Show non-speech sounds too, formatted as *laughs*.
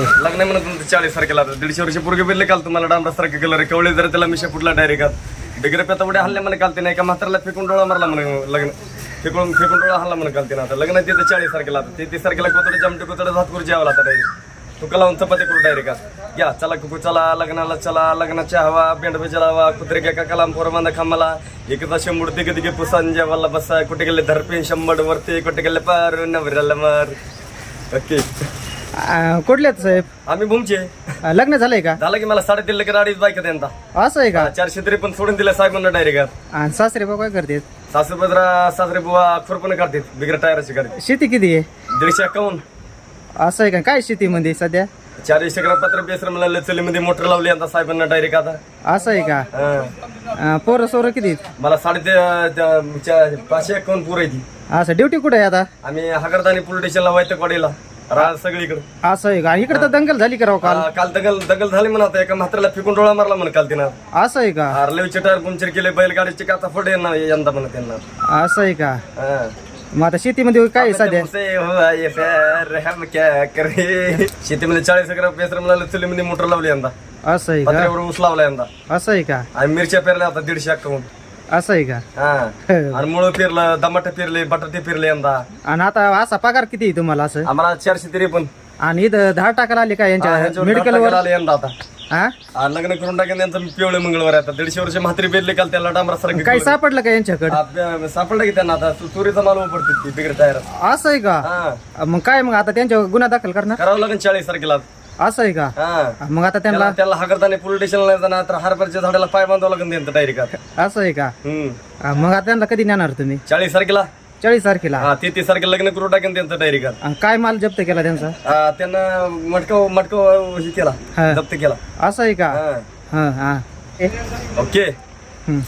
लग्न म्हणत चाळीस तारखेला आता दीडशे वर्ष पूर्वी बिल्ले काल तुम्हाला. डांबरा सारखे कलर कवळे जर त्याला मिशा फुटला डायरेक्ट डिग्रे पेता उड्या हल्ल्या म्हणे कालते तिने. एका म्हातारला फेकून डोळा मारला म्हणे लग्न. फेकून फेकून डोळा हल्ला म्हणे काल ना आता. लग्न तिथे चाळीस तारखेला आता. तेहतीस तारखेला कोतडे जमटे कोतडे भात करू जेवायला आता डायरेक्ट तुका लावून चपाती करू डायरेक्ट या चला कुकू चला लग्नाला चला लग्नाच्या हवा बेंड बेजाला हवा कुत्रे का कलाम पोरबांधा खांबाला. एकदा शंभर तिघे तिघे पुसान जेवायला बसा. कुठे गेले धरपे शंभर वरती कुठे गेले पार नवऱ्याला मार. ओके. कुठले आहेत साहेब? आम्ही भूमचे. लग्न झालंय का? झालं की मला साडेतीन लाख अडीच बाईक त्यांना असं आहे का? चारशे तरी पण सोडून दिल्या साहेबांना डायरेक्ट आणि सासरे बाबा काय करतात? सासरे बजरा सासरे बुवा खुरपण करतात बिगर टायराची गाडी शेती किती आहे? दीडशे अकाउंट असं आहे का? काय शेतीमध्ये सध्या? चारशे ग्राम पत्र बेसर मला चलीमध्ये मोटर लावली आता साहेबांना डायरेक्ट आता. असं आहे का? हा. पोरं सोरं किती आहेत? मला साडे ते- चा- पाचशे अकाउंट पुरं आहे ती असं ड्युटी कुठे आहे आता? आम्ही हगरदानी पोलीस स्टेशनला वायतकवाडीला राह सगळीकडे असं आहे का? इकडे तर दंगल झाली का राव काल? हा, काल दगल दगल झाली म्हणा आता एका म्हाताऱ्याला फेकून डोळा मारला म्हणा काल तिनं. असं आहे का? हार्लेवचे टायर पंक्चर केले बैलगाडीचे काचा फोडे ना यंदा म्हणा त्यांना. असं आहे का? हा. मग आता शेतीमध्ये काय आहे सध्या? तुमसे हुआ ये प्यार, हम क्या करे? शेतीमध्ये चाळीस एकर पेसर म्हणाले चुलीमध्ये मोटर लावली यंदा. असं आहे का? पत्र्यावर ऊस लावला यंदा. असं आहे का? आणि मिरच्या पेरल्या आता दीडशे अकाउंट असं आहे का? हा. *laughs* आणि मुळं पेरलं टमाटे पेरले बटाटे पेरले यंदा. आणि आता असा पगार किती आहे तुम्हाला असं? आम्हाला चारशे तरी पण. आणि इथं धाड टाकायला आले का यांच्या मेडिकल वर? आले यंदा आता. हा? लग्न करून टाकेन त्यांचं पिवळे मंगळवार आता. दीडशे वर्ष म्हात्री पेरले काल त्याला डांबरा काही सारखं सापडलं का यांच्याकडे? सापडलं की त्यांना आता. चोरीचा माल वापरते ती बिगड टायर असं आहे का? हा. मग काय मग आता त्यांच्यावर गुन्हा दाखल करणार? करावं लागेल चाळीस तारखेला. असं आहे का? हा. मग आता त्यांना त्याला त्याला पोलीस स्टेशनला नाही जाणार तर हरभरच्या झाडाला पाय बांधावं लागेल त्यांचं डायरेक्ट असं आहे का? हम्म. हा, मग आता त्यांना कधी नेणार तुम्ही? चाळीस तारखेला. चाळीस तारखेला? हा तेहतीस तारखेला लग्न करून टाकेन त्यांचं डायरेक्ट आणि काय माल जप्त केला त्यांचा? त्यांना मटका मटका हे केला हा. जप्त केला. असं आहे का? हा. हा हा. ए, ओके. हम्म.